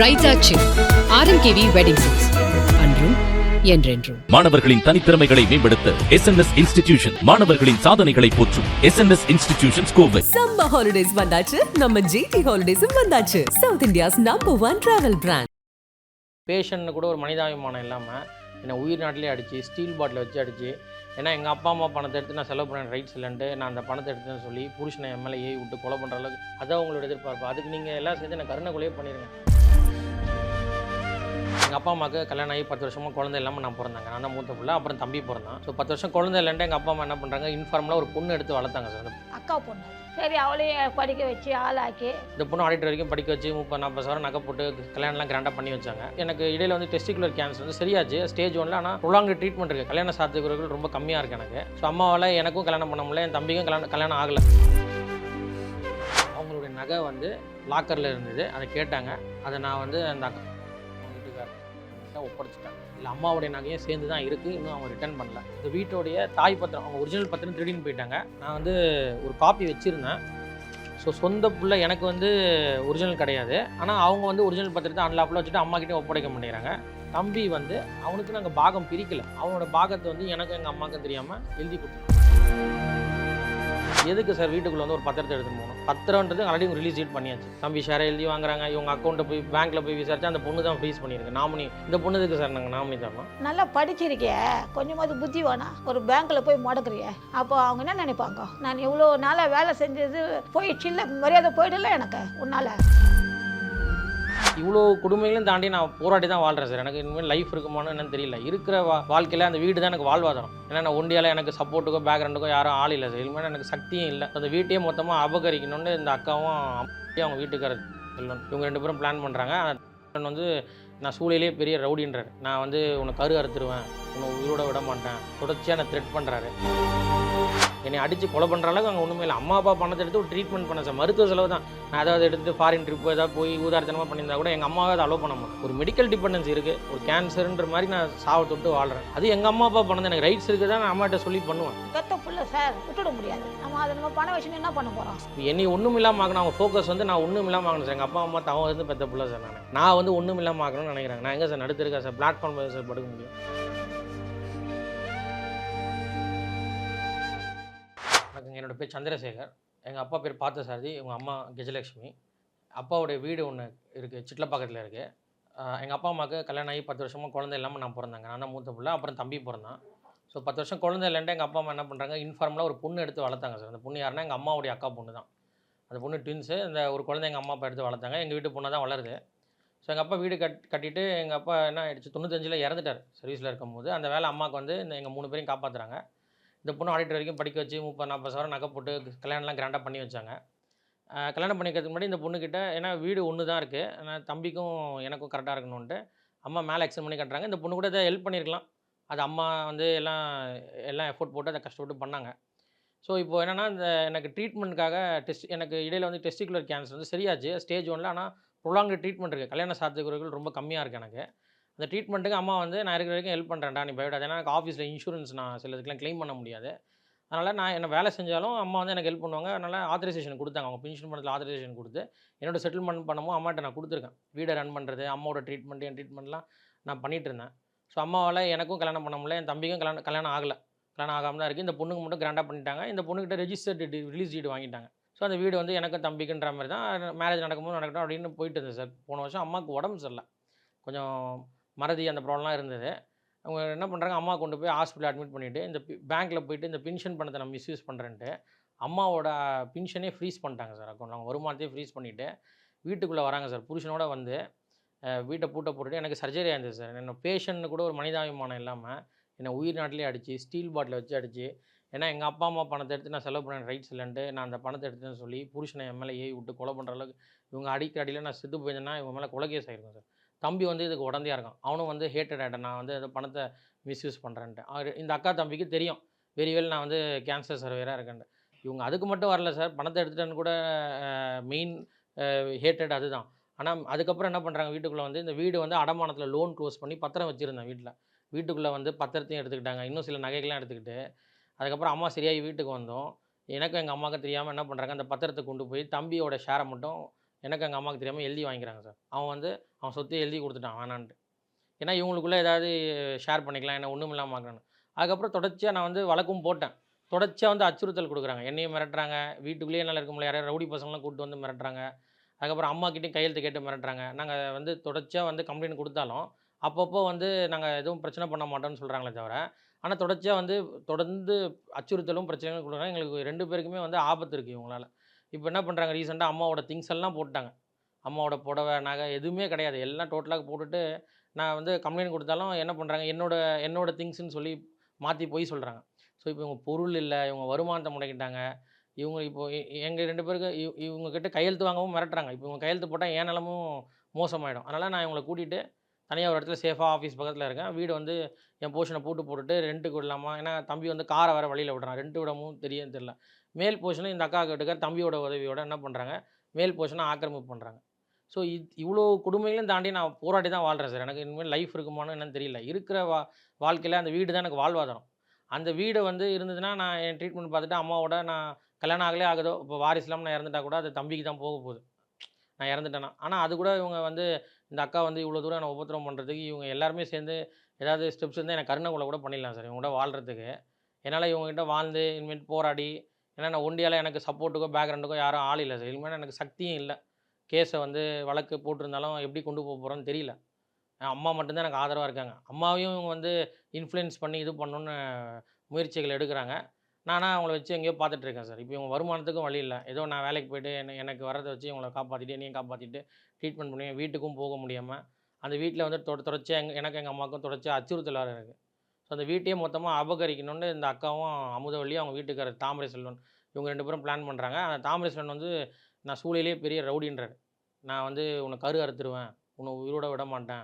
பிரைட்ஸாச்சி RMKV wedding silks அன்றும் என்றென்றும். மாணவர்களின் தனித்திறமைகளை மேம்படுத்த எஸ் இன்ஸ்டிடியூஷன் மாணவர்களின் சாதனைகளை போற்றும் S institutions Kovai summer holidays வந்தாச்சு. நம்ம ஜிடி ஹாலிடேஸும் வந்தாச்சு. South India's number one travel brand பேஷன்னு கூட ஒரு மனிதாபிமானம் இல்லாமல் என்னை உயிர் நாட்டிலே அடித்து ஸ்டீல் பாட்டில் வச்சு அடித்து ஏன்னா எங்கள் அப்பா அம்மா பணத்தை எடுத்து நான் செலவு பண்ண ரைட்ஸ் இல்லைன்ட்டு நான் அந்த பணத்தை எடுத்துன்னு சொல்லி புருஷனை எம்எல்ஏ விட்டு கொலை பண்ணுற அளவுக்கு அதான் உங்களோட எதிர்பார்ப்பு. அதுக்கு நீங்கள் எல்லாம் சேர்ந்து எனக்கு கருணை கொலையே பண்ணிடுங்க எங்கள் அப்பா அம்மாவுக்கு கல்யாணம் ஆகி பத்து வருஷமாக குழந்தை இல்லாமல் நான் பிறந்தாங்க நான் மூத்த பிள்ளை அப்புறம் தம்பி பிறந்தான். ஸோ பத்து வருஷம் குழந்தை இல்லைன்ட்டு எங்கள் அப்பா அம்மா என்ன பண்ணுறாங்க இன்ஃபார்மலாக ஒரு பொண்ணு எடுத்து வளர்த்தாங்க சார். அக்கா பொண்ணு. சரி அவளையும் படிக்க வச்சு ஆளாக்கி. இந்த பொண்ணு ஆடிட்டர் வரைக்கும் படிக்க வச்சு முப்பது நாற்பது சவரம் நகை போட்டு கல்யாணம்லாம் கிராண்டாக பண்ணி வச்சாங்க. எனக்கு இடையில வந்து டெஸ்டிகுலர் கேன்சர் வந்து சரியாச்சு. ஸ்டேஜ் ஒன்ல ஆனால் ப்ரொலாங் ட்ரீட்மெண்ட் இருக்குது கல்யாண சாத்தியக்குறைகள் ரொம்ப கம்மியாக இருக்குது எனக்கு. ஸோ அம்மாவால் எனக்கும் கல்யாணம் பண்ண முடியல என் தம்பிக்கும் கல்யாணம் கல்யாணம் ஆகலை. அவங்களுடைய நகை வந்து லாக்கரில் இருந்தது. அதை கேட்டாங்க. அதை நான் வந்து அந்த வீட்டுக்காரர்கிட்ட ஒப்படைச்சிட்டாங்க. இல்லை அம்மாவுடைய நகையும் சேர்ந்து தான் இருக்குது இன்னும் அவங்க ரிட்டர்ன் பண்ணல. இந்த வீட்டோடைய தாய் பத்திரம் அவங்க ஒரிஜினல் பத்திரம் திருடின்னு போயிட்டாங்க. நான் வந்து ஒரு காப்பி வச்சுருந்தேன். ஸோ சொந்த பிள்ளை எனக்கு வந்து ஒரிஜினல் கிடையாது. ஆனால் அவங்க வந்து ஒரிஜினல் பத்திரத்தை அன்லாப்பில் வச்சுட்டு அம்மா கிட்டே ஒப்படைக்க மாட்டேங்கிறாங்க. தம்பி வந்து அவனுக்கு நாங்கள் பாகம் பிரிக்கலை. அவனோட பாகத்தை வந்து எனக்கும் எங்கள் அம்மாவுக்கும் தெரியாமல் எழுதி கொடுத்தோம் எதுக்கு சார் வீட்டுக்குள்ள வந்து ஒரு பத்திரத்தை எடுத்துன்னு போகணும்? பத்திரன்றது ஆல்ரெடி ரிலீஸ் டீட் பண்ணியாச்சு. தம்பி ஷேரை எழுதி வாங்குறாங்க இவங்க அக்கௌண்ட்டை போய் பேங்க்கில் போய் விசாரிச்சு அந்த பொண்ணு தான் ஃபீஸ் பண்ணியிருக்கு. நாமினி இந்த பொண்ணு எதுக்கு சார் நாங்கள் நாமினி தரணும் நல்லா படிச்சிருக்கிய. கொஞ்சமாவது புத்தி வேணாம் ஒரு பேங்க்ல போய் முடக்குறிய. அப்போ அவங்க என்ன நினைப்பாங்க? நான் இவ்வளோ நாளாக வேலை செஞ்சது போயிடுச்சு இல்லை? மரியாதை போயிடல எனக்கு உன்னால. இவ்வளோ கொடுமைகளையும் தாண்டி நான் போராடி தான் வாழ்கிறேன் சார். எனக்கு இனிமேல் லைஃப் இருக்குமான்னு என்னன்னு தெரியல. இருக்கிற வா வாழ்க்கையில் அந்த வீடு தான் எனக்கு வாழ்வாதாரம். ஏன்னா நான் ஒண்டியால் எனக்கு சப்போர்ட்டுக்கோ பேக்ரவுண்டுக்கோ யாரும் ஆள் இல்லை சார். இனிமேல் எனக்கு சக்தியும் இல்லை. அந்த வீட்டையே மொத்தமாக அபகரிக்கணும்னு இந்த அக்காவும் அவங்க வீட்டுக்காரர் சொல்லணும். இவங்க ரெண்டு பேரும் பிளான் பண்ணுறாங்க அந்த வந்து நான் சூழலே பெரிய ரவுடின்றார். நான் வந்து உன்னை கரு அறுத்துருவேன். உன்னை உயிரோட விட மாட்டேன். தொடர்ச்சியாக நான் த்ரெட் பண்ணுறாரு என்னை அடித்து கொலை பண்ணுற அளவுக்கு அங்கே ஒன்றுமே இல்லை. அம்மா அப்பா பணத்தை எடுத்து ஒரு ட்ரீட்மெண்ட் பண்ண சார் மருத்துவ செலவு தான். நான் ஏதாவது எடுத்து ஃபாரின் ட்ரிப் ஏதாவது போய் ஊதார்த்தனமாக பண்ணியிருந்தா கூட எங்கள் அம்மாவை அதை அலோவ் பண்ண முடியும் ஒரு மெடிக்கல் டிபெண்டன்ஸ் இருக்குது ஒரு கேன்சர்ன்ற மாதிரி நான் சாவை தொட்டு வாழ்கிறேன் அது எங்கள் அம்மா அப்பா பண்ணது எனக்கு ரைட்ஸ் இருக்குது? தான் நான் அம்மாட்ட சொல்லி பண்ணுவேன். பெத்த புள்ள சார் விட்டுட முடியாது. நம்ம அதை நம்ம பணம் வச்சுன்னு என்ன பண்ண போகிறோம் என்னை ஒன்றும் இல்லாமல் ஆகணும் அவங்க ஃபோக்கஸ் வந்து நான் ஒன்றும் இல்லாமல் ஆகணும் சார் எங்கள் அப்பா அம்மா தவன் வந்து பெத்த பிள்ளை சார் நான். நான் வந்து ஒன்றும் இல்லாமல் ஆகணும்னு நினைக்கிறேன். நான் எங்கே சார் நடுத்திருக்கேன் சார் பிளாட்ஃபார்ம் சார் படுக்க முடியும். பேர் சந்திரசேகர் எங்கள் அப்பா பேர் பார்த்தசாரதி உங்கள் அம்மா கஜலட்சுமி அப்பாவுடைய வீடு ஒன்று இருக்குது சிட்லப்பாக்கத்தில் இருக்குது எங்கள் அப்பா அம்மாவுக்கு கல்யாணம் ஆகி பத்து வருஷமாக குழந்தை இல்லாமல் நான் பிறந்தாங்க. நான் தான் மூத்த பிள்ளை அப்புறம் தம்பி பிறந்தான். ஸோ பத்து வருஷம் குழந்தை இல்லைன்ட்டு எங்கள் அப்பா அம்மா என்ன பண்ணுறாங்க இன்ஃபார்மலாக ஒரு பொண்ணு எடுத்து வளர்த்தாங்க சார். அந்த பொண்ணு யாருன்னா எங்கள் அம்மாவுடைய அக்கா பொண்ணு தான். அந்த பொண்ணு ட்வின்ஸு இந்த ஒரு குழந்தை எங்கள் அம்மா அப்பா எடுத்து வளர்த்தாங்க. எங்கள் வீட்டு பொண்ணு தான் வளருது. ஸோ எங்கள் அப்பா வீடு கட் கட்டிட்டு எங்கள் அப்பா என்ன ஆயிடுச்சு தொண்ணூத்தஞ்சில் இறந்துட்டார். சர்வீஸில் இருக்கும்போது அந்த வேலை அம்மாவுக்கு வந்து இந்த எங்கள் மூணு பேரையும் காப்பாற்றுறாங்க இந்த பொண்ணு ஆடிட்டர் வரைக்கும் படிக்க வச்சு முப்பது நாற்பது சவரம் நகை போட்டு கல்யாணம்லாம் கிராண்டாக பண்ணி வச்சாங்க. கல்யாணம் பண்ணிக்கிறதுக்கு முன்னாடி இந்த பொண்ணுக்கிட்ட ஏன்னா வீடு ஒன்று தான் இருக்குது ஆனால் தம்பிக்கும் எனக்கும் கரெக்டாக இருக்கணுன்ட்டு அம்மா மேலே எக்ஸ்டெண்ட் பண்ணி கட்டுறாங்க. இந்த பொண்ணு கூட இதை ஹெல்ப் பண்ணியிருக்கலாம் அது அம்மா வந்து எல்லாம் எல்லாம் எஃபோர்ட் போட்டு அதை கஷ்டப்பட்டு பண்ணாங்க. ஸோ இப்போ என்னென்னா இந்த எனக்கு ட்ரீட்மெண்ட்டுக்காக டெஸ்ட் எனக்கு இடையில் வந்து டெஸ்டிகுலர் கேன்சர் வந்து சரியாச்சு. ஸ்டேஜ் ஒன்றில் ஆனால் ப்ரொலாங்கு ட்ரீட்மெண்ட் இருக்குது கல்யாண சாத்தியக்குறைகள் ரொம்ப கம்மியாக இருக்குது எனக்கு. அந்த ட்ரீட்மெண்ட்டுக்கு அம்மா வந்து நான் இருக்கிற வரைக்கும் ஹெல்ப் பண்ணுறேன்டா நீ பயப்படாது ஏன்னா எனக்கு ஆஃபீஸில் இன்சூரன்ஸ் நான் சிலதுக்கெலாம் க்ளைம் பண்ண முடியாது. அதனால் நான் என்ன வேலை செஞ்சாலும் அம்மா வந்து எனக்கு ஹெல்ப் பண்ணுவாங்க. அதனால் ஆத்தரைசேஷன் கொடுத்தாங்க. அவங்க பென்ஷன் பணத்தில் ஆத்தரைசேஷன் கொடுத்து என்னோட செட்டில்மெண்ட் பண்ணமோ அம்மாட்ட நான் கொடுத்துருக்கேன். வீடை ரன் பண்ணுறது அம்மாவோட ட்ரீட்மெண்ட் என் ட்ரீட்மெண்ட்லாம் நான் பண்ணிகிட்டு இருந்தேன். ஸோ அம்மாவால் எனக்கும் கல்யாணம் பண்ண முடியல என் தம்பிக்கும் கல்யாணம் கல்யாணம் ஆகலை. கல்யாணம் ஆகாமல் தான் இருக்குது இந்த பொண்ணுக்கு மட்டும் கிராண்டாக பண்ணிட்டாங்க. இந்த பொண்ணுக்கிட்ட ரெஜிஸ்டர்டு ரிலீஸ் டீட் வாங்கிட்டாங்க. ஸோ அந்த வீடு வந்து எனக்கும் தம்பிக்குன்ற மாதிரி தான் மேரேஜ் நடக்கும்போது நடக்கட்டும் அப்படின்னு போயிட்டு இருந்தேன் சார் போன வருஷம் அம்மாவுக்கு உடம்பு சரியில்லை. கொஞ்சம் மறதி அந்த ப்ராப்ளம்லாம் இருந்தது. அவங்க என்ன பண்ணுறாங்க அம்மா கொண்டு போய் ஹாஸ்பிட்டல் அட்மிட் பண்ணிவிட்டு இந்த பேங்க்கில் போயிட்டு இந்த பென்ஷன் பணத்தை நம்ம மிஸ்யூஸ் பண்ணுறேன்ட்டு அம்மாவோட பென்ஷனே ஃப்ரீஸ் பண்ணிட்டாங்க சார் அக்கௌண்ட் அவங்க வருமானத்தையே ஃப்ரீஸ் பண்ணிவிட்டு வீட்டுக்குள்ளே வராங்க சார். புருஷனோட வந்து வீட்டை பூட்டை போட்டுட்டு எனக்கு சர்ஜரி ஆயிருந்தது சார். என்ன பேஷண்ட்னு கூட ஒரு மனிதாபிமானம் இல்லாமல் என்னை உயிர் நாட்டிலே அடித்து ஸ்டீல் பாட்டில் வச்சு அடித்து ஏன்னா எங்கள் அப்பா அம்மா பணத்தை எடுத்து நான் செலவு பண்ண ரைட்ஸ் இல்லைன்ட்டு நான் அந்த பணத்தை எடுத்துன்னு சொல்லி புருஷனை என் மேலே விட்டு கொலை பண்ணுற அளவுக்கு இவங்க அடிக்க அடியில் நான் செத்து போயிருந்தேன்னா இவங்க மேலே கொலை கேஸ் ஆயிருக்கும் சார். தம்பி வந்து இதுக்கு உடந்தையாக இருக்கான். அவனும் வந்து ஹேட்டட் ஆகிட்டேன் நான் வந்து இந்த பணத்தை மிஸ்யூஸ் பண்ணுறேன்ட்டு அவர் இந்த அக்கா தம்பிக்கு தெரியும். வெரி வெல் நான் வந்து கேன்சர் சர்வேராக இருக்கேன்ட்டு. இவங்க அதுக்கு மட்டும் வரல சார். பணத்தை எடுத்துட்டேன்னு கூட மெயின் ஹேட்டட் அதுதான். ஆனால் அதுக்கப்புறம் என்ன பண்ணுறாங்க வீட்டுக்குள்ளே வந்து இந்த வீடு வந்து அடமானத்தில் லோன் க்ளோஸ் பண்ணி பத்திரம் வச்சுருந்தேன் வீட்டில் வீட்டுக்குள்ளே வந்து பத்திரத்தையும் எடுத்துக்கிட்டாங்க. இன்னும் சில நகைகள்லாம் எடுத்துக்கிட்டு. அதுக்கப்புறம் அம்மா சரியாகி வீட்டுக்கு வந்தோம். எனக்கும் எங்கள் அம்மாவுக்கு தெரியாமல் என்ன பண்ணுறாங்க அந்த பத்திரத்தை கொண்டு போய் தம்பியோட ஷேரை மட்டும் எனக்கு எங்கள் அம்மாவுக்கு தெரியாமல் எழுதி வாங்கிக்கிறாங்க சார். அவன் வந்து அவன் சொத்து எழுதி கொடுத்துட்டான் வேணான்ட்டு. ஏன்னா இவங்களுக்குள்ளே ஏதாவது ஷேர் பண்ணிக்கலாம் என்ன ஒன்றும் இல்லாமல் ஆக்கணும் அதுக்கப்புறம் தொடர்ச்சியாக நான் வந்து வழக்கும் போட்டேன். தொடர்ச்சியாக வந்து அச்சுறுத்தல் கொடுக்குறாங்க. என்னையும் மிரட்டுறாங்க. வீட்டுக்குள்ளேயே என்னால் இருக்க முடியல. யாரையும் ரவுடி பசங்களாம் கூப்பிட்டு வந்து மிரட்டுறாங்க. அதுக்கப்புறம் அம்மா கிட்டேயும் கையெழுத்து கேட்டு மிரட்டுறாங்க. நாங்கள் வந்து தொடர்ச்சியாக வந்து கம்ப்ளைண்ட் கொடுத்தாலும் அப்பப்போ வந்து நாங்கள் எதுவும் பிரச்சனை பண்ண மாட்டோம்னு சொல்கிறாங்களே தவிர ஆனால் தொடர்ச்சியாக வந்து தொடர்ந்து அச்சுறுத்தலும் பிரச்சனைகளும் கொடுக்குறாங்க. எங்களுக்கு ரெண்டு பேருக்குமே வந்து ஆபத்து இருக்குது இவங்களால. இப்போ என்ன பண்ணுறாங்க ரீசெண்டாக அம்மாவோட திங்ஸ் எல்லாம் போட்டாங்க அம்மாவோட புடவை நகை எதுவுமே கிடையாது. எல்லாம் டோட்டலாக போட்டுட்டு நான் வந்து கம்ப்ளைண்ட் கொடுத்தாலும் என்ன பண்ணுறாங்க என்னோட என்னோட திங்ஸ்ன்னு சொல்லி மாற்றி போய் சொல்கிறாங்க ஸோ இப்போ இவங்க பொருள் இல்லை இவங்க வருமானத்தை முடக்கிட்டாங்க. இவங்க இப்போ எங்கள் ரெண்டு பேருக்கு இவ- இவங்கக்கிட்ட கையெழுத்து வாங்கவும் மிரட்டுறாங்க. இப்போ இவங்க கையெழுத்து போட்டால் என் நிலமும் மோசமாயிடும். அதனால் நான் இவங்களை கூட்டிகிட்டு தனியாக ஒரு இடத்துல சேஃபாக ஆஃபீஸ் பக்கத்தில் இருக்கேன். வீடு வந்து என் போர்ஷனை போட்டு போட்டுட்டு ரெண்ட்டுக்கு விடலாமா? ஏன்னா தம்பி வந்து காரை வர வழியில் விடுறான். ரெண்ட்டு விடவும் தெரியும் தெரில மேல் போஷனும் இந்த அக்கா கிட்டக்கார் தம்பியோட உதவியோட என்ன பண்ணுறாங்க மேல் போர்ஷனை ஆக்கிரமிப்பு பண்ணுறாங்க ஸோ இது இவ்வளோ கொடுமைகளையும் தாண்டி நான் போராடி தான் வாழ்கிறேன் சார். எனக்கு இனிமேல் லைஃப் இருக்குமான்னு என்னன்னு தெரியல. இருக்கிற வா வாழ்க்கையில் அந்த வீடு தான் எனக்கு வாழ்வாதாரம். அந்த வீடு வந்து இருந்ததுன்னா நான் என் ட்ரீட்மெண்ட் பார்த்துட்டு அம்மாவோட நான் கல்யாணம் ஆகலே ஆகுதோ இப்போ வாரிசு இல்லாமல் நான் இறந்துட்டா கூட அது தம்பிக்கு தான் போக போகுது. நான் இறந்துட்டேன்னா ஆனால் அது கூட இவங்க வந்து இந்த அக்கா வந்து இவ்வளோ தூரம் என்னை உபத்திரம் பண்ணுறதுக்கு இவங்க எல்லாருமே சேர்ந்து ஏதாவது ஸ்டெப்ஸ் இருந்தால் எனக்கு கருணை கூட பண்ணிடலாம் சார். இவங்க கூட வாழ்கிறதுக்கு என்னால் இவங்ககிட்ட வாழ்ந்து இனிமேல் போராடி ஏன்னா நான் ஒண்டியால் எனக்கு சப்போர்ட்டுக்கோ பேக்ரவுண்டுக்கோ யாரும் ஆள் இல்லை. சார் இனிமேல் எனக்கு சக்தியும் இல்லை. கேஸை வந்து வழக்கு போட்டிருந்தாலும் எப்படி கொண்டு போக போகிறோன்னு தெரியல. என் அம்மா மட்டும்தான் எனக்கு ஆதரவாக இருக்காங்க. அம்மாவையும் இவங்க வந்து இன்ஃப்ளூயன்ஸ் பண்ணி இது பண்ணணுன்னு முயற்சிகள் எடுக்கிறாங்க. நானாக அவங்கள வச்சு எங்கேயோ பார்த்துட்ருக்கேன் சார். இப்போ இவங்க வருமானத்துக்கும் வழி இல்லை. ஏதோ நான் வேலைக்கு போயிட்டு என்ன எனக்கு வரதை வச்சு இவங்களை காப்பாற்றிட்டு என்னையும் காப்பாற்றிட்டு ட்ரீட்மெண்ட் பண்ணி வீட்டுக்கும் போக முடியாமல் அந்த வீட்டில் வந்து தொட தொடர்ச்சியாக எங்கள் எனக்கு எங்கள் அம்மாவுக்கும் தொடர்ச்சியாக அச்சுறுத்தல் வேறு இருக்குது ஸோ அந்த வீட்டையே மொத்தமாக அபகரிக்கணும்னு இந்த அக்காவும் அமுதவள்ளியும் அவங்க வீட்டுக்காரர் தாமரை செல்வன் இவங்க ரெண்டு பேரும் பிளான் பண்ணுறாங்க அந்த தாமரை செல்வன் வந்து நான் சூழலே பெரிய ரவுடின்றார். நான் வந்து உன்னை கரு அறுத்துருவேன். உன்னை உயிரோட விட மாட்டேன்.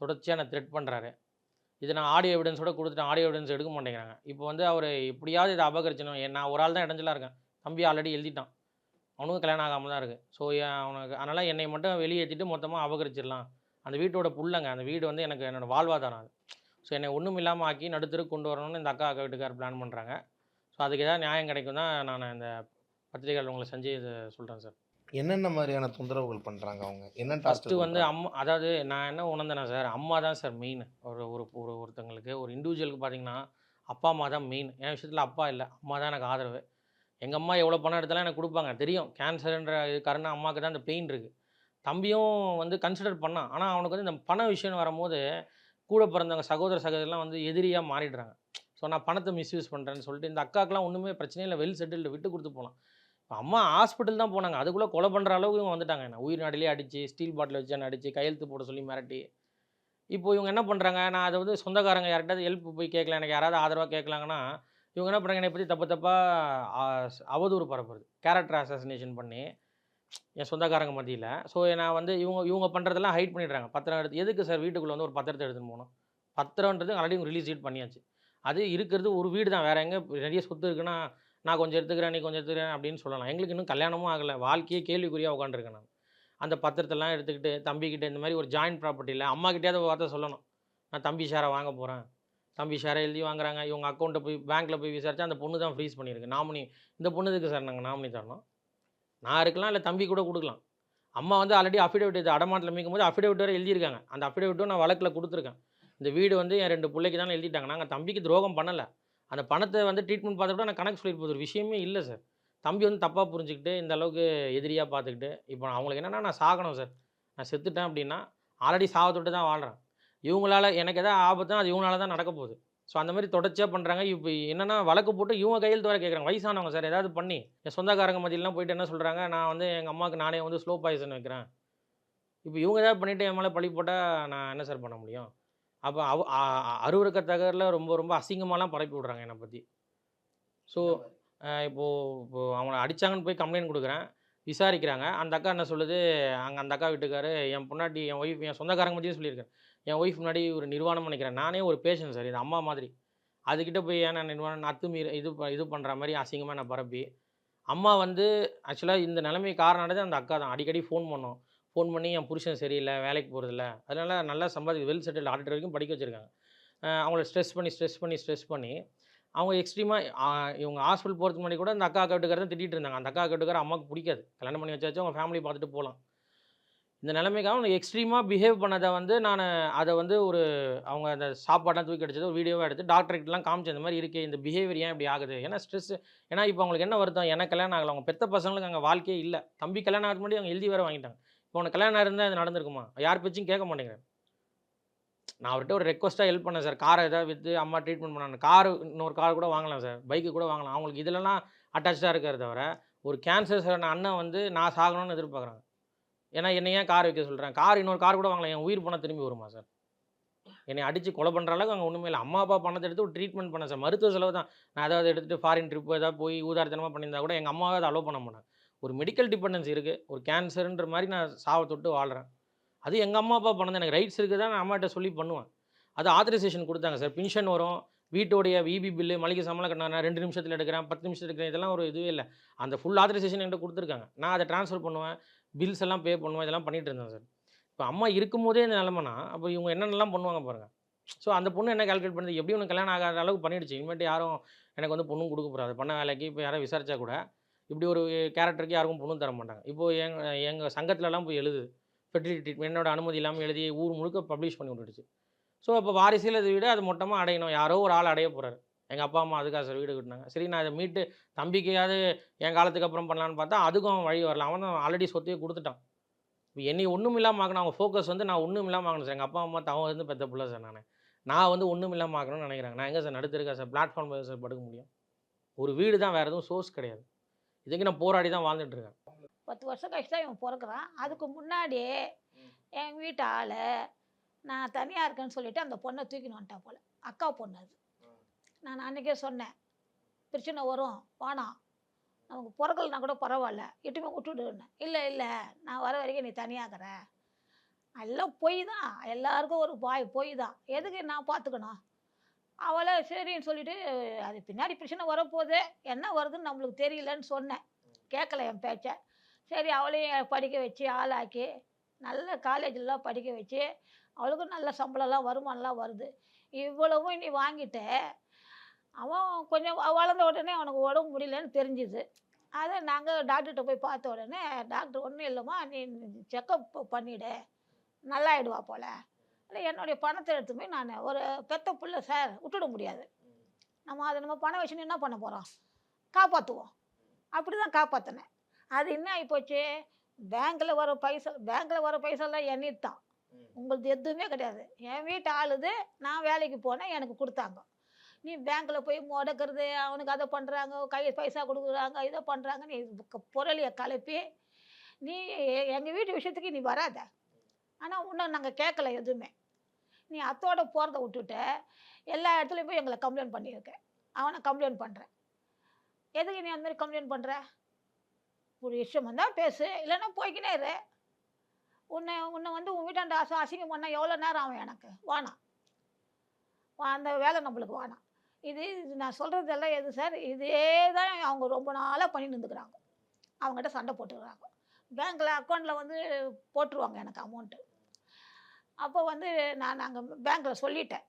தொடர்ச்சியாக நான் த்ரெட் பண்ணுறாரு இதை நான் ஆடியோ எவிடன்ஸோட கொடுத்துட்டேன். ஆடியோ எவிடன்ஸ் எடுக்க மாட்டேங்கிறாங்க. இப்போ வந்து அவர் எப்படியாவது இதை அபகரிச்சணும் நான் ஒரு ஆள் தான் இடைஞ்சலாக இருக்கேன். தம்பி ஆல்ரெடி எழுதிட்டான். அவனுக்கும் கல்யாணம் ஆகாமல் தான் இருக்குது ஸோ அவனுக்கு அதனால் என்னை மட்டும் வெளியேற்றிட்டு மொத்தமாக அபகரிச்சிடலாம். அந்த வீட்டோட புள்ளங்க. அந்த வீடு வந்து எனக்கு என்னோடய வாழ்வாதாரம் அது. ஸோ என்னை ஒன்றும் இல்லாமல் ஆக்கி நடுத்தருக்கு கொண்டு வரணும்னு இந்த அக்கா அக்கா வீட்டுக்கார் பிளான் பண்ணுறாங்க ஸோ அதுக்கு ஏதாவது நியாயம் கிடைக்கும் தான் நான் இந்த பத்திரிகைகள் உங்களை செஞ்சு இதை சொல்கிறேன் சார். என்னென்ன மாதிரியான தொந்தரவுகள் பண்றாங்க அவங்க? என்ன ஃபஸ்ட்டு வந்து அம்மா அதாவது நான் என்ன உணர்ந்தேன்னா சார் அம்மா தான் சார் மெயின் ஒரு ஒரு ஒரு ஒருத்தங்களுக்கு ஒரு இண்டிவிஜுவலுக்கு பார்த்தீங்கன்னா அப்பா அம்மா தான் மெயின் என் விஷயத்தில் அப்பா இல்லை அம்மா தான் எனக்கு ஆதரவு. எங்கள் அம்மா எவ்வளோ பணம் எடுத்தாலும் எனக்கு கொடுப்பாங்க. தெரியும். கேன்சர்ன்ற இது காரணம் அம்மாவுக்கு தான் அந்த பெயின் இருக்குது தம்பியும் வந்து கன்சிடர் பண்ணான். ஆனால் அவனுக்கு வந்து இந்த பண விஷயம்னு வரும்போது கூட பிறந்தவங்க சகோதர சகோதரிலாம் வந்து எதிரியாக மாறிடுறாங்க. ஸோ நான் பணத்தை மிஸ்யூஸ் பண்ணுறேன்னு சொல்லிட்டு இந்த அக்காக்கெலாம் ஒன்றுமே பிரச்சனை இல்லை. வெல் செட்டில்டு விட்டு கொடுத்து போகலாம் இப்போ அம்மா ஹாஸ்பிட்டல் தான் போனாங்க. அதுக்குள்ளே கொலை பண்ணுற அளவுக்கு இவங்க வந்துட்டாங்க. என்ன உயிர் நாடிலே அடித்து ஸ்டீல் பாட்டில் வச்சு என்ன அடித்து கையெழுத்து போட சொல்லி மிரட்டி. இப்போ இவங்க என்ன பண்ணுறாங்க நான் அதை வந்து சொந்தக்காரங்க யார்கிட்ட ஹெல்ப் போய் கேட்கல எனக்கு யாராவது ஆதரவாக கேட்கலாங்கன்னா இவங்க என்ன பண்ணுறாங்க என்னை பற்றி தப்பு தப்பாக அவதூறு பரப்புறது. கேரக்டர் அசாசினேஷன் பண்ணி என் சொந்தக்காரங்க மத்தியில். ஸோ நான் வந்து இவங்க இவங்க பண்ணுறதெல்லாம் ஹைட் பண்ணிடுறாங்க. பத்திரம் எடுத்து எதுக்கு சார் வீட்டுக்குள்ளே வந்து ஒரு பத்திரத்தை எடுத்துன்னு போகணும்? பத்திரன்றது ஆல்ரெடி ரிலீஸ் ஷீட் பண்ணியாச்சு. அது இருக்கிறது ஒரு வீடு தான். வேறு எங்கே நிறைய சொத்து இருக்குன்னா நான் கொஞ்சம் எடுத்துக்கிறேன் நீ கொஞ்சம் எடுத்துக்கிறேன் அப்படின்னு சொல்லலாம். எங்களுக்கு இன்னும் கல்யாணமும் ஆகலை. வாழ்க்கையே கேள்விக்குறியாக உட்காந்துருக்கேன் நான். அந்த பத்திரத்தெல்லாம் எடுத்துக்கிட்டு தம்பிக்கிட்ட இந்த மாதிரி ஒரு ஜாயின்ட் ப்ராப்பர்ட்டியில் அம்மா கிட்டேயாவது வார்த்தை சொல்லணும். நான் தம்பி ஷேரை வாங்க போகிறேன் தம்பி ஷேரை எழுதி வாங்குறாங்க. இவங்க அக்கௌண்ட்டை போய் பேங்க்கில் போய் விசாரிச்சா அந்த பொண்ணு தான் ஃப்ரீஸ் பண்ணியிருக்கு. நாமினி இந்த பொண்ணு இதுக்கு சார் நாங்கள் நாமினி தரணும்? நான் இருக்கலாம் இல்லை தம்பி கூட கொடுக்கலாம். அம்மா வந்து ஆல்ரெடி அஃபிடேவிட் இது அடமாட்டில் மீக்கும் போது அஃபிடேவிட் வரை எழுதியிருக்காங்க. அந்த அஃபிடேவிட்டும் நான் வழக்கில் கொடுத்துருக்கேன். இந்த வீடு வந்து என் ரெண்டு பிள்ளைக்கு தானே எழுதிட்டாங்க. நாங்கள் தம்பிக்கு துரோகம் பண்ணலை. அந்த பணத்தை வந்து ட்ரீட்மெண்ட் பார்த்துட்டு நான் கணக்கு சொல்லிட்டு போகுது ஒரு விஷயமே இல்லை சார் தம்பி வந்து தப்பாக புரிஞ்சுக்கிட்டு இந்த அளவுக்கு எதிரியாக பார்த்துக்கிட்டு இப்போ அவங்களுக்கு என்னென்னா நான் சாகணும் சார் நான் செத்துட்டேன் அப்படின்னா ஆல்ரெடி சாவத்தொட்டு தான் வாழ்கிறேன் இவங்களால எனக்கு எதாவது ஆபத்துனா அது இவங்களால தான் நடக்க போகுது. ஸோ அந்த மாதிரி தொடர்ச்சியாக பண்ணுறாங்க இப்போ என்னென்னா வழக்கு போட்டு இவங்க கையெழுத்து வர கேட்குறாங்க வயசானவங்க சார் ஏதாவது பண்ணி என் சொந்தக்காரங்க மத்தியிலாம் போயிட்டு என்ன சொல்கிறாங்க நான் வந்து எங்கள் அம்மாவுக்கு நானே வந்து ஸ்லோ பாய்சன் வைக்கிறேன். இப்போ இவங்க ஏதாவது பண்ணிவிட்டு என் மேலே பழி போட்டால் நான் என்ன சார் பண்ண முடியும்? அப்போ அவ அருவருக்கத்தகரில் ரொம்ப ரொம்ப அசிங்கமாலாம் பரப்பி விட்றாங்க என்னை பற்றி ஸோ இப்போது இப்போ அவங்கள அடித்தாங்கன்னு போய் கம்ப்ளைண்ட் கொடுக்குறேன். விசாரிக்கிறாங்க. அந்த அக்கா என்ன சொல்லுது? அங்கே அந்த அக்கா வீட்டுக்காரு என் பொண்டாட்டி என் ஒய்ஃப் என் சொந்தக்காரங்க பற்றியும் சொல்லியிருக்கேன் என் ஒய்ஃப் முன்னாடி ஒரு நிர்வாணம் நினைக்கிறேன் நானே ஒரு பேஷன் சார் இது அம்மா மாதிரி. அதுக்கிட்ட போய் ஏன் நான் நிர்வாணம் அத்துமீறி இது இது பண்ணுற மாதிரி அசிங்கமாக நான் பரப்பி. அம்மா வந்து ஆக்சுவலாக இந்த நிலைமை காரணம் அந்த அக்கா தான். அடிக்கடி ஃபோன் பண்ணோம். ஃபோன் பண்ணி என் புருஷன் சரியில்லை வேலைக்கு போகிறதில்ல அதனால் நல்லா சம்பாதி வெல் செட்டில் ஆடிட்டர் வரைக்கும் படிக்க வச்சுருக்காங்க. அவங்கள ஸ்ட்ரெஸ் பண்ணி ஸ்ட்ரெஸ் பண்ணி ஸ்ட்ரெஸ் பண்ணி அவங்க எக்ஸ்ட்ரீமாக இவங்க ஹாஸ்பிட்டல் போகிறதுக்கு முன்னாடி கூட அந்த அக்கா வீட்டுக்காரர் தான் திட்டிகிட்டு இருந்தாங்க. அந்த அக்கா வீட்டுக்காரர் அம்மாவுக்கு பிடிக்காது. கல்யாணம் பண்ணி வச்சாச்சும் அவங்க ஃபேமிலி பார்த்துட்டு போகலாம். இந்த நிலைமைக்காக அவங்க எக்ஸ்ட்ரீமாக பிஹேவ் பண்ணதை வந்து நான் அதை வந்து ஒரு அவங்க அந்த சாப்பாடெலாம் தூக்கி அடிச்சது ஒரு வீடியோவாக எடுத்து டாக்டர்கிட்டலாம் காமிச்சு இந்த மாதிரி இருக்கே இந்த பிஹேவியர் ஏன் இப்படி ஆகுது? ஏன்னா ஸ்ட்ரெஸ் ஏன்னா இப்போ அவங்களுக்கு என்ன வருத்தம்? எனக்கு கல்யாணம் ஆகலை. அவங்க பெத்த பசங்களுக்கு அங்கே வாழ்க்கையே இல்லை. தம்பி கல்யாணம் ஆகிறது முன்னாடி அவங்க எழுதி வேறு வாங்கிட்டாங்க. இப்போ உனக்கு கல்யாணம் இருந்தால் அது நடந்திருக்குமா? யார் பேச்சும் கேட்க மாட்டேங்கிறேன் நான் அவர்கிட்ட ஒரு ரெக்வஸ்ட்டாக ஹெல்ப் பண்ணேன் சார். காரை ஏதாவது விற்று அம்மா ட்ரீட்மெண்ட் பண்ணாங்க. கார் இன்னொரு கார் கூட வாங்கலாம் சார். பைக்கு கூட வாங்கலாம். அவங்களுக்கு இதிலலாம் அட்டாச்சாக இருக்கிறத தவிர ஒரு கேன்சர் சார் அண்ணன் வந்து நான் சாகணும்னு எதிர்பார்க்குறாங்க. ஏன்னா என்னை ஏன் கார் வைக்க சொல்கிறேன் கார் இன்னொரு கார் கூட வாங்கலாம். என் உயிர் பணம் திரும்பி வருமா சார்? என்னை அடித்து கொலை பண்ணுற அளவுக்கு அங்கே ஒன்றுமே இல்லை. அம்மா அப்பா பணத்தை எடுத்து ஒரு ட்ரீட்மெண்ட் பண்ண சார். மருத்துவ செலவு தான். நான் ஏதாவது எடுத்துகிட்டு ஃபாரின் ட்ரிப் ஏதாவது போய் ஊதாரத்தனமாக பண்ணியிருந்தா கூட எங்கள் அம்மாவை அதை அலோவ் பண்ண மாட்டேன் ஒரு மெடிக்கல் டிபெண்டன்ஸ் இருக்குது ஒரு கேன்சர்ன்ற மாதிரி நான் சாவை தொட்டு வாழ்கிறேன் அது எங்கள் அம்மா அப்பா பண்ணது எனக்கு ரைட்ஸ் இருக்குது? தான் நான் அம்மாட்ட சொல்லி பண்ணுவேன். அது ஆத்தரைசேஷன் கொடுத்தாங்க சார். பென்ஷன் வரும். வீட்டோடைய விபி பில்லு மளிகை சம்பளம் கட்டினா நான் ரெண்டு நிமிஷத்தில் எடுக்கிறேன் பத்து நிமிஷத்தில் எடுக்கிறேன். இதெல்லாம் ஒரு இதுவே இல்லை. அந்த ஃபுல் ஆத்தரைசேஷன் என்கிட்ட கொடுத்துருக்காங்க. நான் அதை ட்ரான்ஸ்ஃபர் பண்ணுவேன். பில்ஸ் எல்லாம் பே பண்ணுவோம் இதெல்லாம் பண்ணிகிட்டு இருந்தேன் சார் இப்போ அம்மா இருக்கும்போதே இந்த நிலமைனா அப்போ இவங்க என்னென்னலாம் பண்ணுவாங்க பாருங்கள் ஸோ அந்த பொண்ணு என்ன கால்குலேட் பண்ணுது? எப்படி உனக்கு கல்யாணம் ஆகாத அளவுக்கு பண்ணிடுச்சு. இனிமேட்டு யாரும் எனக்கு வந்து பொண்ணும் கொடுக்க போகிறாது பண்ண வேலைக்கு இப்போ யாரும் விசாரிச்சா கூட இப்படி ஒரு கேரக்டருக்கு யாருக்கும் பொண்ணும் தர மாட்டாங்க. இப்போது எங்கள் எங்கள் சங்கத்துலலாம் போய் எழுது. ஃபெர்டிலிட்டி ட்ரீட்மெண்ட் என்னோட அனுமதி இல்லாமல் எழுதி ஊர் முழுக்க பப்ளிஷ் பண்ணி விட்டுடுச்சு. ஸோ அப்போ வாரிசில் இதை விட அது மொத்தமாக அடையணும். யாரோ ஒரு ஆள் அடைய போகிறாரு எங்கள் அப்பா அம்மா அதுக்காக சார் வீடு கட்டினாங்க. சரி நான் இதை மீட்டு தம்பிக்கையாவது என் காலத்துக்கு அப்புறம் பண்ணலான்னு பார்த்தா அதுக்கும் வழி வரல. அவன் தான் ஆல்ரெடி சொத்தையே கொடுத்துட்டான். இப்போ என்னை ஒன்றும் இல்லாமல் ஆக்கணும். அவங்க ஃபோக்கஸ் வந்து நான் ஒன்றும் இல்லாமல் ஆகணும் சார். எங்கள் அப்பா அம்மா தவன் வந்து பெத்த பிள்ளை சார் நான். நான் வந்து ஒன்றும் இல்லாமல் ஆக்கணும்னு நினைக்கிறாங்க. நான் எங்கே சார் நடுத்திருக்கா சார்? பிளாட்ஃபார்ம் சார் படுக்க முடியும். ஒரு வீடு தான் வேறு எதுவும் சோர்ஸ் கிடையாது. இதுக்கு நான் போராடி தான் வாழ்ந்துட்டு இருக்கேன். பத்து வருஷம் கழிச்சு தான் இவன் பிறக்கிறான். அதுக்கு முன்னாடி என் வீட்டு ஆள் நான் தனியாக இருக்கேன்னு சொல்லிட்டு அந்த பொண்ணை தூக்கின்னு வந்துட்டா போல. அக்கா பொண்ணு அது. நான் அன்றைக்கே சொன்னேன் பிரச்சனை வரும் வேணாம் நமக்கு பிறக்கலனா கூட பரவாயில்ல இட்டுமே விட்டுடுன்னு. இல்லை இல்லை நான் வர வரைக்கும் நீ தனியாகிறேன் எல்லாம் பொய் தான் எல்லாருக்கும் ஒரு பாய் பொய் தான். எதுக்கு நான் பார்த்துக்கணும்? அவளை சரின்னு சொல்லிட்டு அது பின்னாடி பிரச்சனை வரப்போகுது. என்ன வருதுன்னு நம்மளுக்கு தெரியலன்னு சொன்னேன். கேட்கல என் பேச்சை. சரி அவளையும் படிக்க வச்சு ஆளாக்கி நல்ல காலேஜெலாம் படிக்க வச்சு அவளுக்கும் நல்ல சம்பளம்லாம் வருமானம்லாம் வருது. இவ்வளவும் நீ வாங்கிட்ட அவன் கொஞ்சம் வளர்ந்த உடனே அவனுக்கு உடம்பு முடியலன்னு தெரிஞ்சுது. அதை நாங்கள் டாக்டர்கிட்ட போய் பார்த்த உடனே டாக்டர் ஒன்றும் இல்லைம்மா நீ செக்கப் பண்ணிவிடு நல்லாயிடுவா போல. இல்லை என்னுடைய பணத்தை எடுத்து போய் நான் ஒரு பெத்த பிள்ளை சார் விட்டுட முடியாது. நம்ம அதை நம்ம பணம் வச்சுன்னு என்ன பண்ண போகிறோம் காப்பாற்றுவோம் அப்படி தான் காப்பாற்றினேன் அது என்ன ஆகிப்போச்சு பேங்க்கில் வர பைசா பேங்க்கில் வர பைசாலாம் எண்ணிட்டு தான். உங்களுக்கு எதுவுமே கிடையாது. என் வீட்டு ஆளுது நான் வேலைக்கு போனேன் எனக்கு கொடுத்தாங்க. நீ பேங்க்கில் போய் முடக்கிறது அவனுக்கு அதை பண்ணுறாங்க கை பைசா கொடுக்குறாங்க இதை பண்ணுறாங்க நீ பொருளையை கலப்பி நீ எங்கள் வீட்டு விஷயத்துக்கு நீ வராத. ஆனால் இன்னும் நாங்கள் கேட்கல எதுவுமே. நீ அத்தோட போகிறத விட்டுட்டு. எல்லா இடத்துலையும் போய் எங்களை கம்ப்ளைண்ட் பண்ணியிருக்கேன் அவனை கம்ப்ளைண்ட் பண்ணுறேன் எதுக்கு நீ அந்த மாதிரி கம்ப்ளைண்ட் பண்ணுற ஒரு விஷயம் வந்தால் பேசு இல்லைன்னா போய்க்கினே இரு. உன்னை உன்னை வந்து உன் வீட்டாண்ட அச அசிங்கம் பண்ணால் எவ்வளோ நேரம் ஆகும் எனக்கு? வானா. வா- அந்த வேலை நம்மளுக்கு வேணாம் இது இது நான் சொல்கிறதெல்லாம் எது சார்? இதே தான் அவங்க ரொம்ப நாளாக பண்ணிட்டு இருந்துக்கிறாங்க. அவங்ககிட்ட சண்டை போட்டுக்கிறாங்க. பேங்க்கில் அக்கௌண்ட்டில் வந்து போட்டுருவாங்க எனக்கு அமௌண்ட்டு அப்போ வந்து நான் நாங்கள் பேங்க்கில் சொல்லிட்டேன்.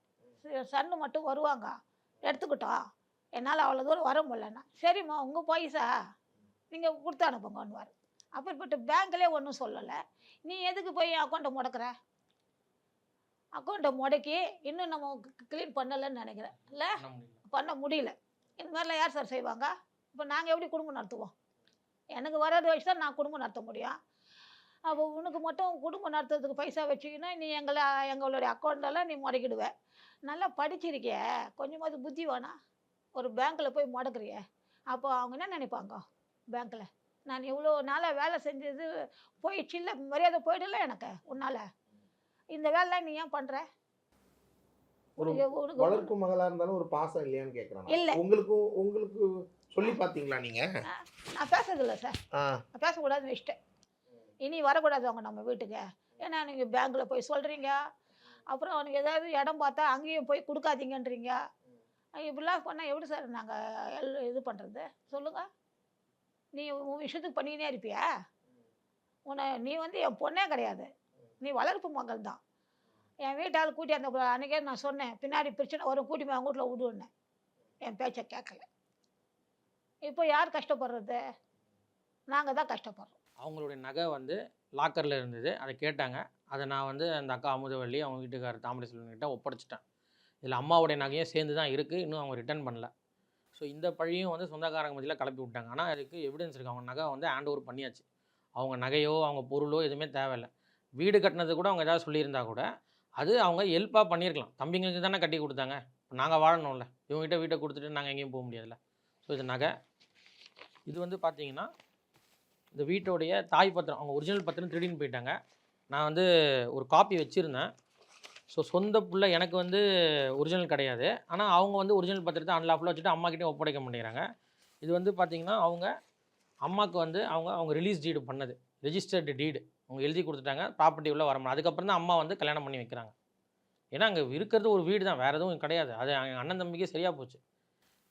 சன்னு மட்டும் வருவாங்க. எடுத்துக்கிட்டோம் என்னால் அவ்வளோ தூரம் வர முடியலன்னா. சரிம்மா உங்கள் பைசா. நீங்கள் கொடுத்து அனுப்புங்கன்னுவார். அப்படிப்பட்ட பேங்க்லேயே ஒன்றும் சொல்லலை. நீ எதுக்கு போய் அக்கௌண்ட்டை முடக்கிற? அக்கௌண்ட்டை முடக்கி இன்னும் நம்ம க்ளீன் பண்ணலைன்னு நினைக்கிறேன். இல்லை? பண்ண முடியல. இந்த மாதிரிலாம் யார் சார் செய்வாங்க? இப்போ நாங்கள் எப்படி குடும்பம் நடத்துவோம்? எனக்கு வர்றதை வச்சு தான் நான் குடும்பம் நடத்த முடியும். அப்போ உனக்கு மட்டும் குடும்பம் நடத்துறதுக்கு பைசா வச்சுக்கினா நீ எங்களை எங்களுடைய அக்கௌண்ட்டெல்லாம் நீ முடக்கிடுவ. நல்லா படிச்சிருக்கிய. கொஞ்சமாவது புத்தி வேணாம் ஒரு பேங்க்கில் போய் முடக்குறிய. அப்போ அவங்க என்ன நினைப்பாங்க? பேங்க்கில் நான் இவ்வளோ நாளாக வேலை செஞ்சது போயிடுச்சுல்ல மரியாதை போயிடல எனக்கு உன்னால்? இந்த வேலைலாம் நீ ஏன் பண்ணுற ஒரு வளர்க்கும் மகளா இருந்தாலும் ஒரு பாசம் இல்லையான்னு கேக்குறாங்க இல்ல. உங்களுக்கு உங்களுக்கு சொல்லி பாத்தீங்களா நீங்க? நான் பேசுறதில்ல சார். ஆ. நான் பேசக்கூடாதுன்னு வச்சுட்டேன். இனி வரக்கூடாது அவங்க நம்ம வீட்டுக்கு. ஏன்னா நீங்கள் பேங்க்கில் போய் சொல்கிறீங்க அப்புறம் அவனுக்கு ஏதாவது இடம் பார்த்தா அங்கேயும் போய் கொடுக்காதீங்கன்றீங்க. இப்படிலாம் பண்ணால் எப்படி சார் நாங்கள் இது பண்ணுறது சொல்லுங்கள் நீ உன் விஷயத்துக்கு பண்ணிக்கினே இருப்பியா? உன்னை நீ வந்து என் பொண்ணே கிடையாது. நீ வளர்ப்பு மகள் தான் என் வீட்டால் கூட்டி அந்த அன்றைக்கே நான் சொன்னேன் பின்னாடி பிரச்சனை வரும் கூட்டி போய் அவங்க வீட்டில் விடுன்னேன் என் பேச்சை கேட்கல இப்போ யார் கஷ்டப்படுறது? நாங்கள் தான் கஷ்டப்படுறோம். அவங்களுடைய நகை வந்து லாக்கரில் இருந்தது அதை கேட்டாங்க. அதை நான் வந்து அந்த அக்கா அமுதவள்ளி அவங்க வீட்டுக்காரர் தாமரை செல்வன்கிட்ட ஒப்படைச்சிட்டேன். இதில் அம்மாவுடைய நகையும் சேர்ந்து தான் இருக்குது இன்னும் அவங்க ரிட்டர்ன் பண்ணல. ஸோ இந்த பழியும் வந்து சொந்தக்காரங்க மத்தியில் கிளப்பி விட்டாங்க. ஆனால் அதுக்கு எவிடன்ஸ் இருக்குது அவங்க நகை வந்து ஹேண்ட் ஓவர் பண்ணியாச்சு. அவங்க நகையோ அவங்க பொருளோ எதுவுமே தேவையில்லை. வீடு கட்டினது கூட அவங்க ஏதாவது சொல்லியிருந்தா கூட அது அவங்க ஹெல்ப்பாக பண்ணியிருக்கலாம். தம்பிங்களுக்கு தானே கட்டி கொடுத்தாங்க. நாங்கள் வாழணும்ல. இவங்ககிட்ட வீட்டை கொடுத்துட்டு நாங்கள் எங்கேயும் போக முடியாதுல்ல. ஸோ இது நகை. இது வந்து பார்த்தீங்கன்னா இந்த வீட்டோடைய தாய் பத்திரம் அவங்க ஒரிஜினல் பத்திரம் திருடின்னு போயிட்டாங்க. நான் வந்து ஒரு காப்பி வச்சுருந்தேன். ஸோ சொந்த பிள்ளை எனக்கு வந்து ஒரிஜினல் கிடையாது. ஆனால் அவங்க வந்து ஒரிஜினல் பத்திரத்தை அன்லாஃபுல்லாக வச்சுட்டு அம்மாக்கிட்டே ஒப்படைக்க மாட்டேங்கிறாங்க இது வந்து பார்த்திங்கன்னா அவங்க அம்மாவுக்கு வந்து அவங்க அவங்க ரிலீஸ் டீடு பண்ணது. ரெஜிஸ்டர்டு டீடு அவங்க எழுதி கொடுத்துட்டாங்க ப்ராப்பர்ட்டி உள்ள வரணும் அதுக்கப்புறம் தான் அம்மா வந்து கல்யாணம் பண்ணி வைக்கிறாங்க. ஏன்னா அங்கே இருக்கிறது ஒரு வீடு தான் வேறு எதுவும் கிடையாது. அது எங்கள் அண்ணன் தம்பிக்கே சரியாக போச்சு.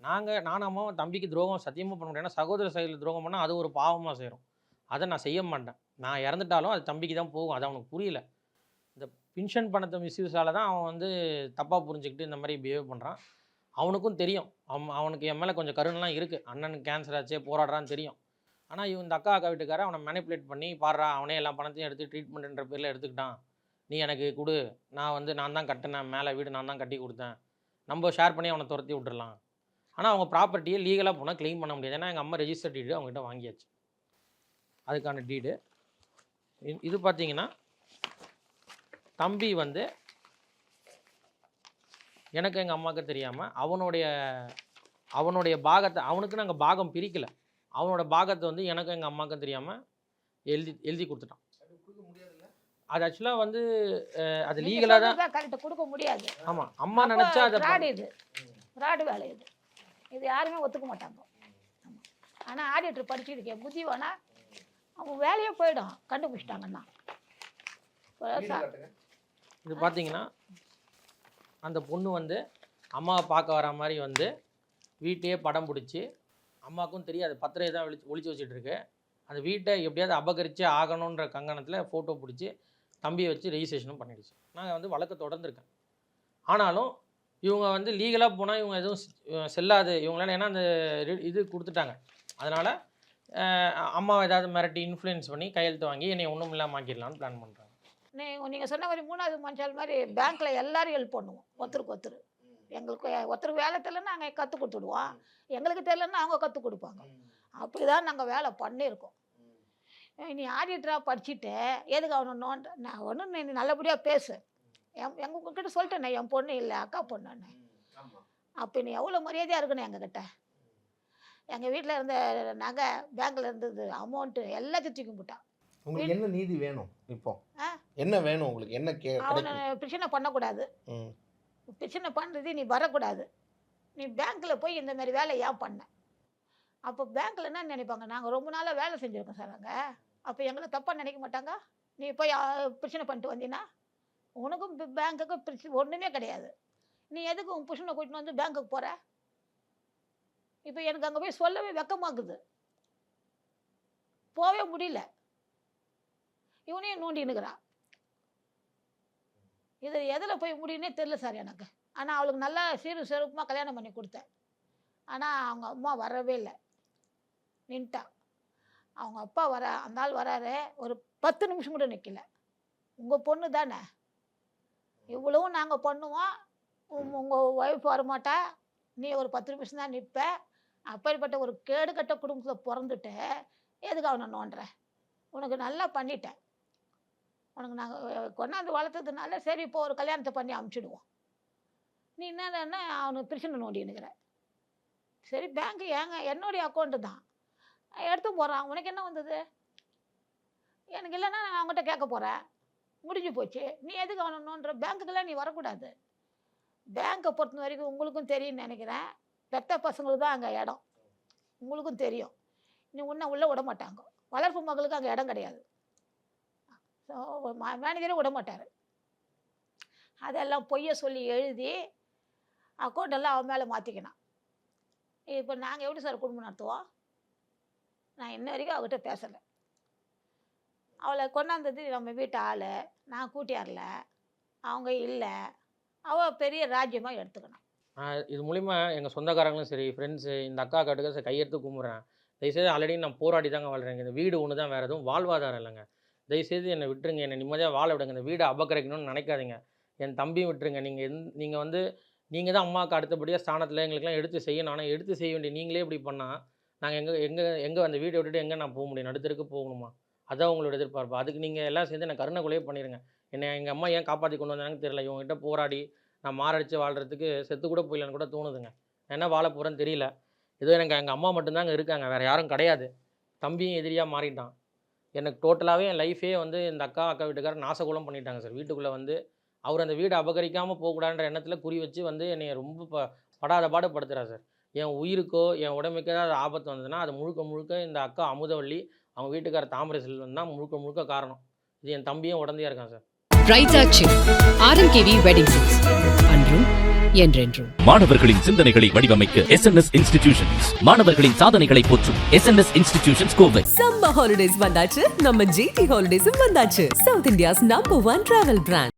நாங்கள் நானும் அம்மாவும் தம்பிக்கு துரோகம் சத்தியமாக பண்ண முடியும் ஏன்னா சகோதர சைடில் துரோகம் பண்ணால் அது ஒரு பாவமாக சேரும். அதை நான் செய்ய மாட்டேன். நான் இறந்துட்டாலும் அது தம்பிக்கு தான் போகும். அது அவனுக்கு புரியல. இந்த பென்ஷன் பணத்தை மிஸ்யூஸால் தான் அவன் வந்து தப்பாக புரிஞ்சுக்கிட்டு இந்த மாதிரி பிஹேவ் பண்ணுறான் அவனுக்கும் தெரியும். அவன் அவனுக்கு என் மேலே கொஞ்சம் கருணெலாம் இருக்குது அண்ணனுக்கு கேன்சர் ஆச்சே போராடுறான்னு தெரியும். ஆனால் இவன் இந்த அக்கா அக்கா வீட்டுக்கார அவனை மேனிப்புலேட் பண்ணி பாடுறா அவனே எல்லா பணத்தையும் எடுத்து ட்ரீட்மெண்ட்ன்ற பேரில் எடுத்துக்கிட்டான். நீ எனக்கு கொடு. நான் வந்து நான் தான் கட்டினேன். மேலே வீடு நான் தான் கட்டி கொடுத்தேன். நம்ம ஷேர் பண்ணி அவனை துரத்தி விட்டுறலாம். ஆனால் அவங்க ப்ராப்பர்ட்டியை லீகலாக போனால் க்ளைம் பண்ண முடியாது. ஏன்னா எங்கள் அம்மா ரெஜிஸ்டர் டீடு அவங்ககிட்ட வாங்கியாச்சு. அதுக்கான டீடு இது பார்த்தீங்கன்னா தம்பி வந்து எனக்கு எங்கள் அம்மாவுக்கு தெரியாமல் அவனுடைய அவனுடைய பாகத்தை அவனுக்கு நாங்கள் பாகம் பிரிக்கலை. அவனோட பாகத்தை வந்து எனக்கும் எங்கள் அம்மாவுக்கும் தெரியாமல் எழுதி எழுதி கொடுத்துட்டான். அது ஆக்சுவலாக வந்து அது லீகலாக தான் கரெக்டாக கொடுக்க முடியாது. ஆமாம் அம்மா நினச்சா அதை ஃப்ராடு இது. ஃப்ராடு வேலை இது. இது யாருமே ஒத்துக்க மாட்டாங்க. ஆமா. ஆனா ஆடிட்டர் படிச்சிருக்கேன் புத்தி வேணா அவன் வேலையே போயிடும். கண்டுபிடிச்சிட்டாங்கன்னா. இது பார்த்தீங்கன்னா அந்த பொண்ணு வந்து அம்மாவை பார்க்க வர மாதிரி வந்து வீட்டையே படம் பிடிச்சி அம்மாவுக்கும் தெரியாது. பத்திரையை தான் ஒளிச்சு ஒழிச்சு வச்சுட்டு இருக்கு அந்த வீட்டை எப்படியாவது அபகரித்து ஆகணுன்ற கங்கணத்தில் ஃபோட்டோ பிடிச்சி தம்பியை வச்சு ரெஜிஸ்ட்ரேஷனும் பண்ணிடுச்சு. நாங்கள் வந்து வழக்கு தொடர்ந்துருக்கேன் ஆனாலும் இவங்க வந்து லீகலாக போனால் இவங்க எதுவும் செல்லாது. இவங்களால ஏன்னா அந்த இது கொடுத்துட்டாங்க. அதனால் அம்மாவை ஏதாவது மிரட்டி இன்ஃப்ளூயன்ஸ் பண்ணி கையெழுத்து வாங்கி என்னை ஒன்றும் இல்லாமல் ஆக்கிடலான்னு பிளான் பண்ணுறாங்க நீங்கள் சொன்ன மாதிரி மூணாவது மனுஷால் மாதிரி பேங்க்கில் எல்லோரும் ஹெல்ப் பண்ணுவோம். ஒருத்தருக்கு ஒருத்தர். எங்களுக்கு ஒருத்தருக்கு வேலை தெரியலன்னா நாங்கள் கற்றுக் கொடுத்துடுவோம். எங்களுக்கு தெரியலன்னா அவங்க கற்றுக் கொடுப்பாங்க. அப்படிதான் நாங்கள் வேலை பண்ணியிருக்கோம். நீ ஆடிட்டராக படிச்சுட்டு? எதுக்கு அவனை நோண்ட? நான் ஒன்றும் நீ நல்லபடியாக பேசு. என் எங்க உங்ககிட்ட சொல்லிட்டேனே என் பொண்ணு இல்லை அக்கா பொண்ணுன்னு. அப்போ நீ எவ்வளோ மரியாதையாக இருக்கணும் எங்ககிட்ட? எங்கள் வீட்டில் இருந்த நகை பேங்க்கில் இருந்தது அமௌண்ட்டு எல்லாத்தையும் தூக்கி போட்டான் உங்களுக்கு என்ன நீதி வேணும்? இப்போ? என்ன வேணும் உங்களுக்கு? என்ன அவனை பிரச்சனை பண்ணக்கூடாது. பிரச்சனை பண்ணுறது நீ வரக்கூடாது. நீ பேங்க்கில் போய் இந்த மாதிரி வேலை ஏன் பண்ண. அப்போ பேங்க்கில் என்ன நினைப்பாங்க? நாங்கள் ரொம்ப நாளாக வேலை செஞ்சுருக்கோம் சார் அங்கே. அப்போ எங்களை தப்பாக நினைக்க மாட்டாங்க? நீ போய் பிரச்சனை பண்ணிட்டு வந்தீங்கன்னா உனக்கும் பே- பேங்க்குக்கும் பிரச்சனை ஒன்றுமே கிடையாது. நீ எதுக்கு உன் புருஷனை கூட்டின்னு வந்து பேங்க்குக்கு போகிற இப்போ எனக்கு அங்கே போய் சொல்லவே வெக்கமாக்குது. போகவே முடியல. இவனையும் நோண்டின்னுக்குறான் இது எதில் போய் முடியும்னே தெரில சார் எனக்கு. ஆனால் அவளுக்கு நல்லா சீரு சிறப்புமாக கல்யாணம் பண்ணி கொடுத்தேன். ஆனால் அவங்க அம்மா வரவே இல்லை. நின்ட்டா. அவங்க அப்பா வர அந்த ஆள் வராரு. ஒரு பத்து நிமிஷம் கூட நிற்கல உங்கள் பொண்ணு தானே? இவ்வளவும் நாங்கள் பண்ணுவோம். உங்கள் ஒய்ஃப் வரமாட்டா. நீ ஒரு பத்து நிமிஷம் தான் நிற்ப அப்படிப்பட்ட ஒரு கேடு கட்ட குடும்பத்தில் பிறந்துட்டு எதுக்கு அவனை நோண்டுற? உனக்கு நல்லா பண்ணிட்டேன். உனக்கு நாங்கள் கொண்டாந்து வளர்த்ததுனால சரி இப்போ ஒரு கல்யாணத்தை பண்ணி அமுச்சிடுவோம். நீ என்னன்னா அவனுக்கு பிரச்சனை நோண்டினுக்கிற சரி பேங்க்கு ஏங்க என்னுடைய அக்கௌண்ட்டு தான். எடுத்து போகிறான் உனக்கு என்ன வந்தது? எனக்கு இல்லைன்னா நான் அவங்ககிட்ட கேட்க போகிறேன் முடிஞ்சு போச்சு. நீ எதுக்கு அவனை பேங்க்குக்கெல்லாம் நீ வரக்கூடாது. பேங்க்கை பொறுத்த வரைக்கும் உங்களுக்கும் தெரியும்னு நினைக்கிறேன். பெத்த பசங்களுக்கு தான் அங்கே இடம். உங்களுக்கும் தெரியும். நீ உன்னை உள்ளே விட மாட்டாங்க. வளர்ப்பு மகளுக்கு அங்கே இடம் கிடையாது. மேனேஜரே விட மாட்டார். அதெல்லாம் பொய்யை சொல்லி எழுதி அக்கௌண்ட்டெல்லாம் அவன் மேலே மாற்றிக்கினான் இப்போ நாங்கள் எப்படி சார் குடும்பம் நடத்துவோம்? நான் இன்ன வரைக்கும் அவகிட்ட பேசலை. அவளை கொண்டாந்தது நம்ம வீட்டு ஆள் நான் கூட்டியாரில் அவங்க இல்லை. அவள் பெரிய ராஜ்யமாக எடுத்துக்கணும் இது மூலிமா எங்கள் சொந்தக்காரங்களும் சரி ஃப்ரெண்ட்ஸு இந்த அக்கா காட்டுக்கு கையெடுத்து கும்பிட்றேன். தயவுசெய்து ஆல்ரெடி நான் போராடி தாங்க வாழ்கிறேன் இந்த வீடு ஒன்று தான் வேறு எதுவும் வாழ்வாதாரம் இல்லைங்க. தயவுசெய்து என்னை விட்டுருங்க. என்னை நிம்மதியாக வாழ விடுங்க. இந்த வீடை அபகரிக்கணும்னு நினைக்காதீங்க. என் தம்பியும் விட்டுருங்க. நீங்கள் எந் நீங்கள் வந்து நீங்கள் தான் அம்மாவுக்கு அடுத்தபடியாக ஸ்தானத்தில் எங்களுக்கெல்லாம் எடுத்து செய்யணும். ஆனால் எடுத்து செய்ய வேண்டிய நீங்களே இப்படி பண்ணால் நாங்கள் எங்கே எங்கே எங்கே அந்த வீடை விட்டுட்டு எங்கே நான் போக முடியும்? நடுத்தருக்கு போகணுமா? அதான் உங்களோட எதிர்பார்ப்பு. அதுக்கு நீங்கள் எல்லாம் சேர்ந்து நான் கருணை பண்ணிடுங்க என்னை எங்கள் அம்மா ஏன் காப்பாற்றி கொண்டு வந்தாங்கன்னு தெரியல. இவங்ககிட்ட போராடி நான் மாரடித்து வாழ்கிறதுக்கு செத்து கூட போயிடலான்னு கூட தோணுதுங்க. என்ன வாழ போகிறேன்னு தெரியல. ஏதோ எனக்கு எங்கள் அம்மா மட்டும்தாங்க இருக்காங்க. வேறு யாரும் கிடையாது. தம்பியும் எதிரியாக மாறிட்டான். எனக்கு டோட்டலாகவே என் லைஃபே வந்து இந்த அக்கா அக்கா வீட்டுக்காரர் நாசகுலம் பண்ணிட்டாங்க சார் வீட்டுக்குள்ளே வந்து அவர் அந்த வீடை அபகரிக்காமல் போகக்கூடாதுன்ற எண்ணத்தில் குறி வச்சு வந்து என்னை ரொம்ப ப படாத பாடு படுத்துறாரு சார் என் உயிருக்கோ என் உடம்புக்கோ ஏதாவது ஆபத்து வந்ததுன்னா அது முழுக்க முழுக்க இந்த அக்கா அமுதவள்ளி அவங்க வீட்டுக்கார தாமரை செல்வன் தான் முழுக்க முழுக்க காரணம். இது என் தம்பியும் உடந்தையாக இருக்கான் சார் பிரைட்டாச்சி ஆர்எம்கேவி வெட்டிங் சில்க்ஸ் அன்றும் என்றென்றும். மாணவர்களின் சிந்தனைகளை வடிவமைக்க எஸ்என்எஸ் இன்ஸ்டிடியூஷன்ஸ் மாணவர்களின் சாதனைகளை போற்றும் SNS institutions Kovai. Summer holidays வந்தாச்சு. நம்ம ஜிடி ஹாலிடேஸும் வந்தாச்சு. South India's number one travel brand